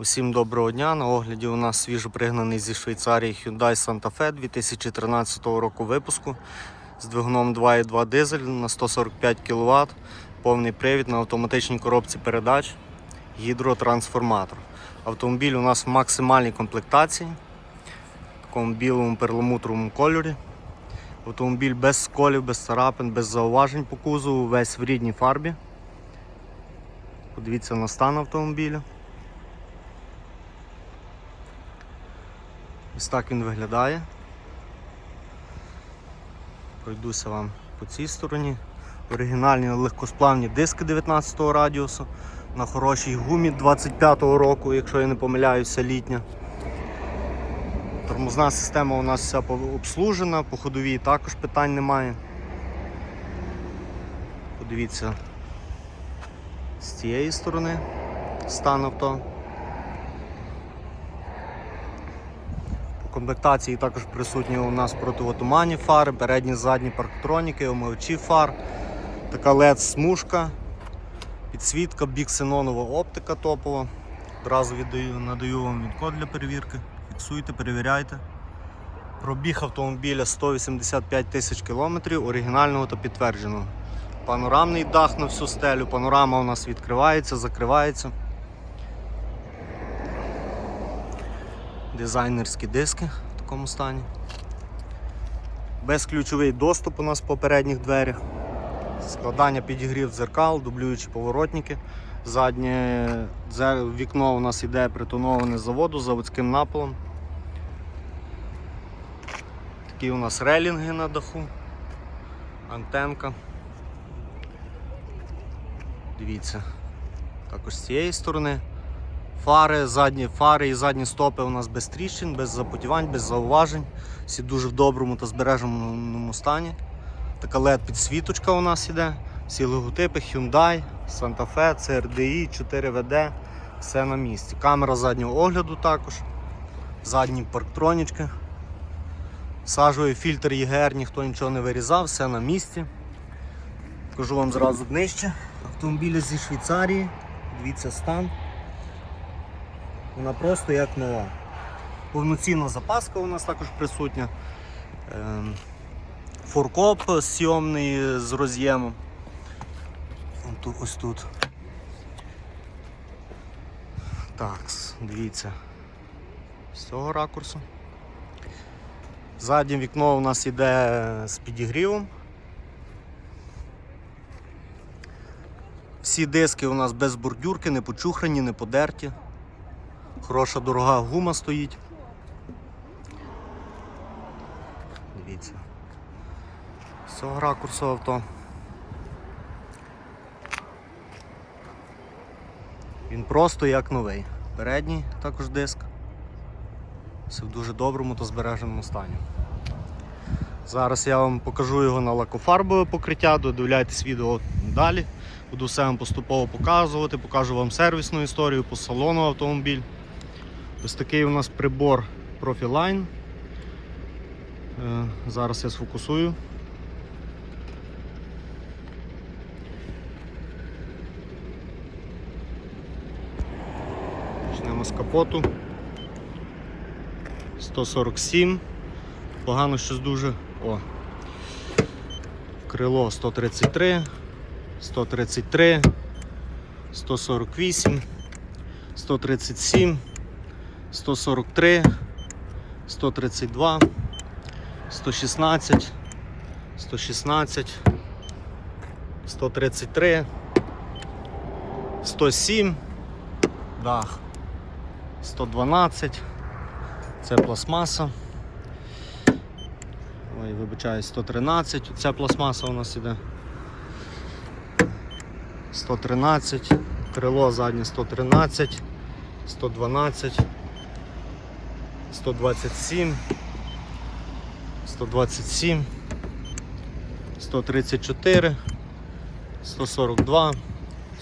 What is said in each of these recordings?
Усім доброго дня. На огляді у нас свіжопригнаний зі Швейцарії Hyundai Santa Fe 2013 року випуску з двигуном 2.2 дизель на 145 кВт, повний привід на автоматичній коробці передач, гідротрансформатор. Автомобіль у нас в максимальній комплектації, в такому білому перламутровому кольорі. Автомобіль без сколів, без царапин, без зауважень по кузову, весь в рідній фарбі. Подивіться на стан автомобіля. Ось так він виглядає. Пройдуся вам по цій стороні. Оригінальні легкосплавні диски 19 го радіусу на хорошій гумі 25-го року, якщо я не помиляюся, літня. Тормозна система у нас вся обслужена, по ходовій також питань немає. Подивіться з цієї сторони стан авто. Комплектації також присутні у нас противотуманні фари, передні задні парктроніки, омивачі фар, така LED-смужка, підсвітка, біксенонова оптика топова. Одразу віддаю, надаю вам відкод для перевірки. Фіксуйте, перевіряйте. Пробіг автомобіля 185 тисяч кілометрів, оригінального та підтвердженого. Панорамний дах на всю стелю, панорама у нас відкривається, закривається. Дизайнерські диски в такому стані. Безключовий доступ у нас по передніх дверях. Складання підігрів дзеркал, дублюючі поворотники. Заднє вікно у нас йде притоноване з заводу заводським напилом. Такі у нас релінги на даху, антенка. Дивіться, також з цієї сторони. Фари, задні фари і задні стопи у нас без тріщин, без запотівань, без зауважень. Всі дуже в доброму та збереженому стані. Така LED підсвіточка у нас іде. Всі логотипи Hyundai, Santa Fe, CRDI, 4WD, все на місці. Камера заднього огляду також. Задні парктронічки. Сажовий фільтр ЄГР, ніхто нічого не вирізав, все на місці. Покажу вам зразу днище. Автомобілі зі Швейцарії. Дивіться стан. Вона просто як нова. Повноцінна запаска у нас також присутня. Ем, Форкоп сйомний з роз'ємом. Ось тут. Так, дивіться. З цього ракурсу. Заднє вікно у нас йде з підігрівом. Всі диски у нас без бордюрки, не почухрані, не подерті. Хороша дорога гума стоїть. Дивіться. З цього ракурсу авто. Він просто як новий. Передній також диск. Все в дуже доброму та збереженому стані. Зараз я вам покажу його на лакофарбове покриття, додивляйтесь відео далі. Буду все вам поступово показувати, покажу вам сервісну історію по салону автомобіль. Ось такий у нас прибор Profiline. Е, Зараз я сфокусую. Почнемо з капоту. 147. Погано щось дуже. О. Крило 133, 133, 148, 137. 143, 132, 116, 116, 133, 107, дах, 112, це пластмаса. Ой, вибачаю, 113, ця пластмаса у нас іде. 113, крило заднє 113, 112. 127, 127, 134, 142,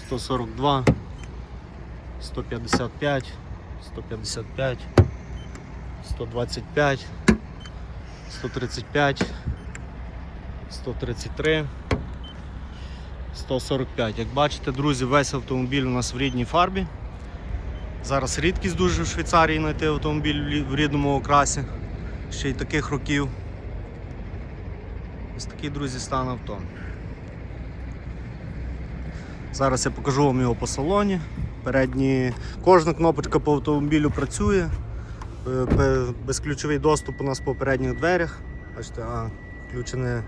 142, 155, 155, 125, 135, 133, 145. Як бачите, друзі, весь автомобіль у нас в рідній фарбі. Зараз рідкість дуже в Швейцарії знайти автомобіль в рідному окрасі. Ще й таких років. Ось такий, друзі, стан авто. Зараз я покажу вам його по салоні. Передні... Кожна кнопочка по автомобілю працює. Е, Безключовий доступ у нас по передніх дверях. Бачите, а, включене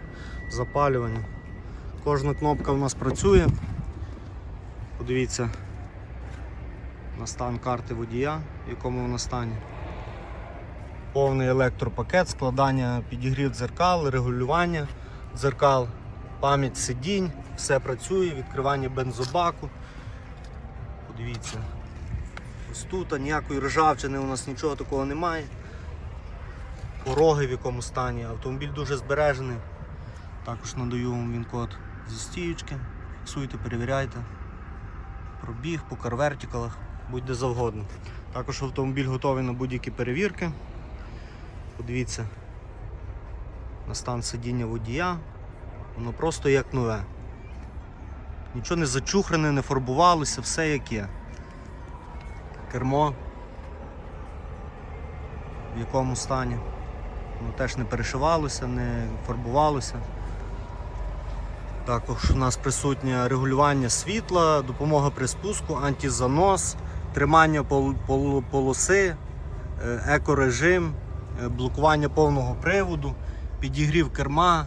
запалювання. Кожна кнопка у нас працює. Подивіться на стан карти водія, в якому вона стані. Повний електропакет, складання підігрів дзеркал, регулювання дзеркал, пам'ять сидінь, все працює, відкривання бензобаку. Подивіться. Ось тут ніякої ржавчини у нас нічого такого немає. Пороги в якому стані. Автомобіль дуже збережений. Також надаю вам він код зі стіючки. Фіксуйте, перевіряйте. Пробіг по карвертикалах, будь-де завгодно. Також автомобіль готовий на будь-які перевірки. Подивіться на стан сидіння водія. Воно просто як нове. Нічого не зачухрене, не фарбувалося, все як є. Кермо. В якому стані. Воно теж не перешивалося, не фарбувалося. Також у нас присутнє регулювання світла, допомога при спуску, антизанос, тримання пол- пол- полоси, е, екорежим, е, блокування повного приводу, підігрів керма,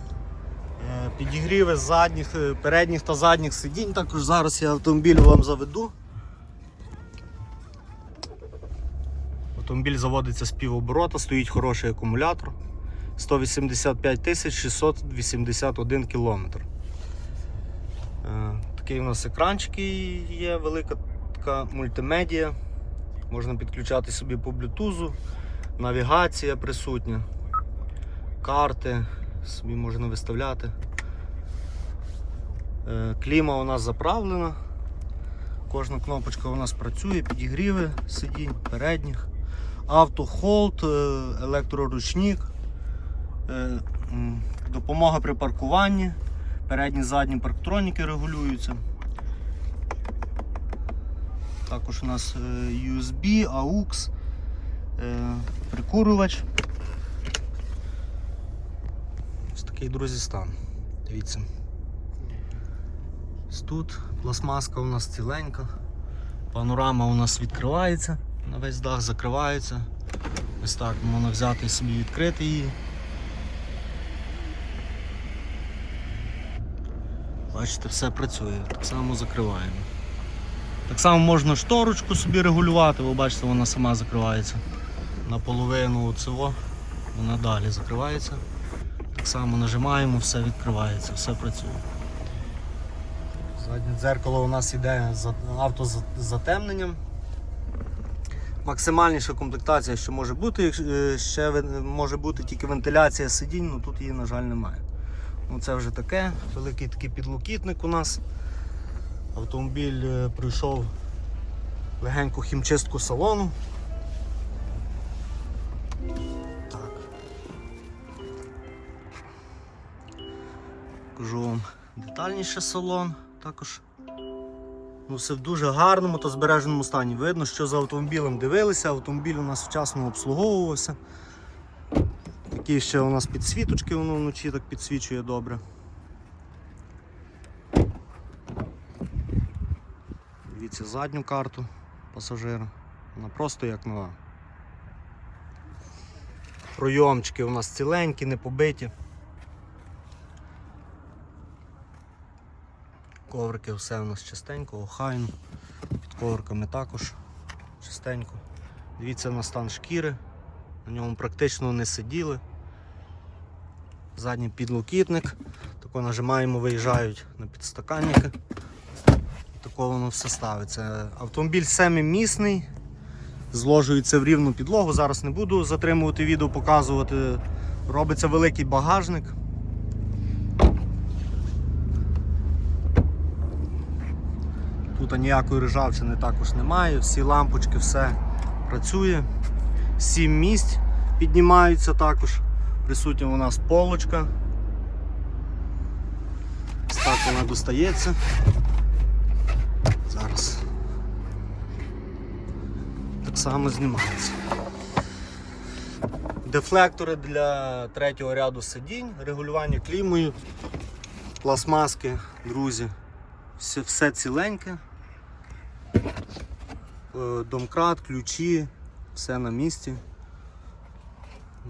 е, підігріви задніх, передніх та задніх сидінь. Також зараз я автомобіль вам заведу. Автомобіль заводиться з півоборота, стоїть хороший акумулятор. 185 681 кілометр. Такий у нас екранчик є, велика така мультимедіа. Можна підключати собі по блютузу, навігація присутня, карти собі можна виставляти. Е, Кліма у нас заправлена. Кожна кнопочка у нас працює, підігріви сидінь передніх. Автохолд, е, електроручник, е, допомога при паркуванні. Передні задні парктроніки регулюються. Також у нас е, USB, AUX, е, прикурювач. Ось такий, друзі, стан. Дивіться. Ось тут пластмаска у нас ціленька. Панорама у нас відкривається, на весь дах закривається. Ось так можна взяти собі відкрити її. Бачите, все працює, так само закриваємо. Так само можна шторочку собі регулювати, ви бачите, вона сама закривається. Наполовину цього вона далі закривається. Так само нажимаємо, все відкривається, все працює. Заднє дзеркало у нас йде з автозатемненням. Максимальніша комплектація, що може бути, е, ще може бути тільки вентиляція сидінь, але тут її, на жаль, немає. Ну, це вже таке, великий такий підлокітник у нас. Автомобіль е, пройшов легеньку хімчистку салону. Так. Покажу вам детальніше салон. Також ну, все в дуже гарному та збереженому стані. Видно, що за автомобілем дивилися, автомобіль у нас вчасно обслуговувався. Такі ще у нас підсвіточки, воно вночі так підсвічує добре. Дивіться задню карту пасажира. Вона просто як нова. Пройомчики у нас ціленькі, не побиті. Коврики все у нас чистенько, охайно. Під ковриками також чистенько. Дивіться на стан шкіри. На ньому практично не сиділи. Задній підлокітник. Тако нажимаємо, виїжджають на підстаканники. Тако воно все ставиться. Автомобіль семимісний, зложується в рівну підлогу. Зараз не буду затримувати відео, показувати. Робиться великий багажник. Тут ніякої ржавчини також немає, всі лампочки, все працює. Сім місць піднімаються також. Присутня у нас полочка. Так вона достається. Зараз. так само знімається. Дефлектори для третього ряду сидінь, регулювання клімою, пластмаски, друзі. Все, все ціленьке. Е, Домкрат, ключі, все на місці.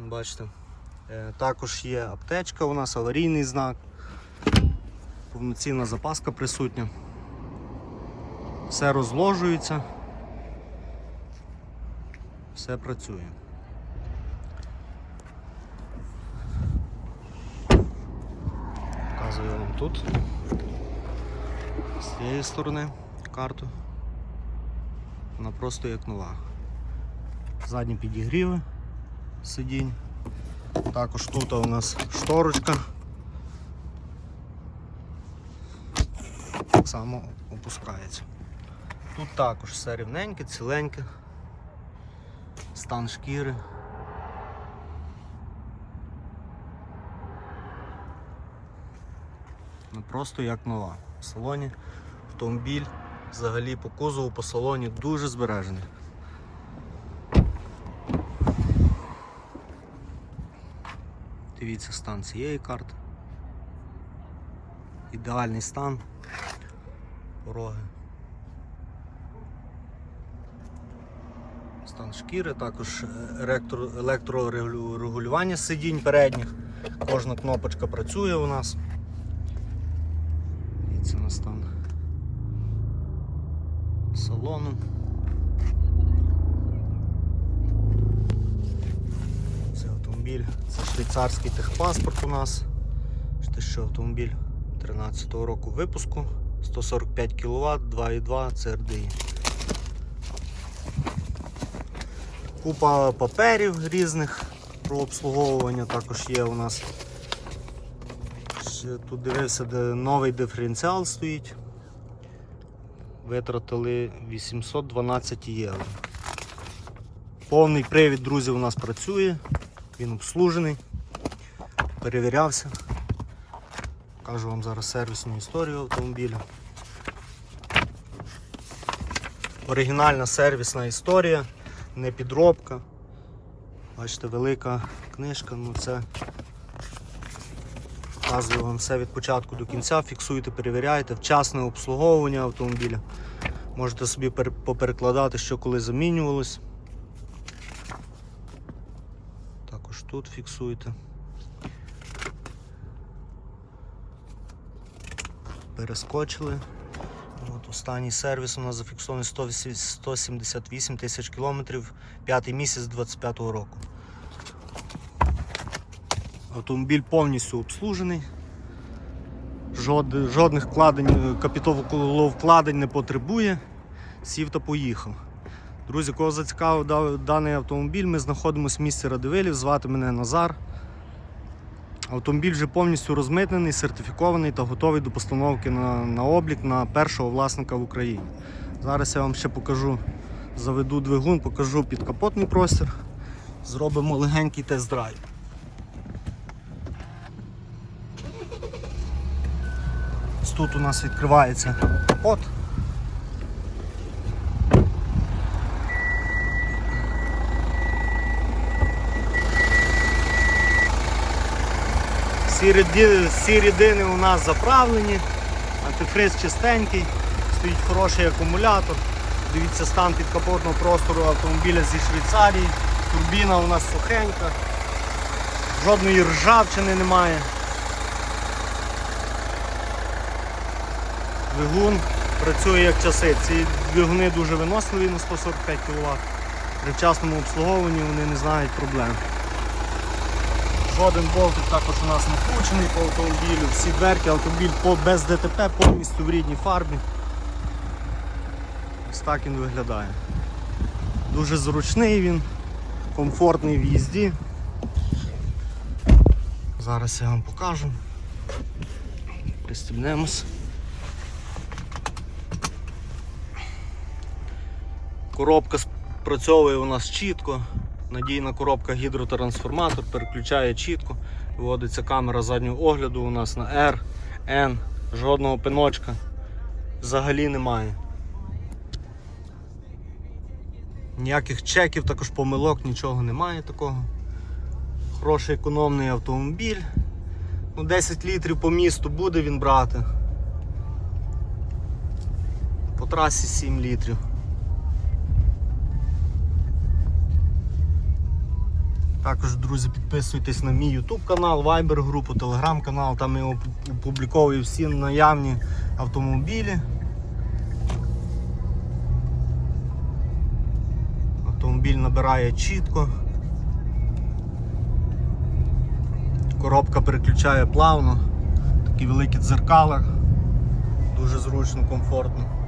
Бачите. Е, Також є аптечка у нас, аварійний знак, повноцінна запаска присутня. Все розложується, все працює. Показую вам тут. З цієї сторони карту. Вона просто як нова. Задні підігріви сидінь. Також тут у нас шторочка. Так само опускається. Тут також все рівненьке, ціленьке. Стан шкіри. Ну просто як нова. В салоні автомобіль взагалі по кузову, по салоні дуже збережений. Дивіться стан цієї карти. Ідеальний стан. Пороги. Стан шкіри, також електро- електрорегулювання сидінь передніх. Кожна кнопочка працює у нас. Дивіться на стан салону. Це автомобіль, це швейцарський техпаспорт у нас. Те, що автомобіль 13-го року випуску, 145 кВт, 2,2 CRDI. Купа паперів різних про обслуговування також є у нас. Тут дивився, де новий диференціал стоїть. Витратили 812 євро. Повний привід, друзі, у нас працює, він обслужений, перевірявся. Кажу вам зараз сервісну історію автомобіля. Оригінальна сервісна історія, не підробка. Бачите, велика книжка, ну це показую вам все від початку до кінця, фіксуйте, перевіряйте, вчасне обслуговування автомобіля. Можете собі поперекладати, що коли замінювалось. Також тут фіксуйте. Перескочили. Останній сервіс у нас зафіксований 178 тисяч кілометрів, п'ятий місяць 25-го року. Автомобіль повністю обслужений. Жод- жодних вкладень, капіталовкладень не потребує. Сів та поїхав. Друзі, кого зацікавив даний автомобіль, ми знаходимося в місті Радивилів, звати мене Назар. Автомобіль вже повністю розмитнений, сертифікований та готовий до постановки на, на облік на першого власника в Україні. Зараз я вам ще покажу, заведу двигун, покажу підкапотний простір. Зробимо легенький тест-драйв. Тут у нас відкривається капот. Всі ряди- Всі рідини у нас заправлені, антифриз чистенький, стоїть хороший акумулятор. Дивіться стан підкапотного простору автомобіля зі Швейцарії. Турбіна у нас сухенька, жодної ржавчини немає. Двигун працює як часи. Ці двигуни дуже виносливі на 145 кВт. При вчасному обслуговуванні вони не знають проблем. Жоден болтик також у нас не вкручений по автомобілю. Всі дверки, автомобіль по, без ДТП повністю в рідній фарбі. Ось так він виглядає. Дуже зручний він, комфортний в їзді. Зараз я вам покажу. Пристібнемось. Коробка спрацьовує у нас чітко. Надійна коробка гідротрансформатор переключає чітко. Виводиться камера заднього огляду у нас на R, N, жодного пиночка взагалі немає. Ніяких чеків, також помилок, нічого немає такого. Хороший економний автомобіль. Ну, 10 літрів по місту буде він брати. По трасі 7 літрів. Також, друзі, підписуйтесь на мій YouTube канал, Viber групу, Telegram канал, там я опубліковую всі наявні автомобілі. Автомобіль набирає чітко. Коробка переключає плавно, такі великі дзеркала, дуже зручно, комфортно.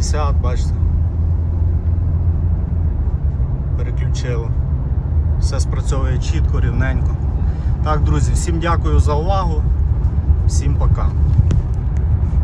Вісімдесят, бачите. Переключило. Все спрацьовує чітко, рівненько. Так, друзі, всім дякую за увагу. Всім пока.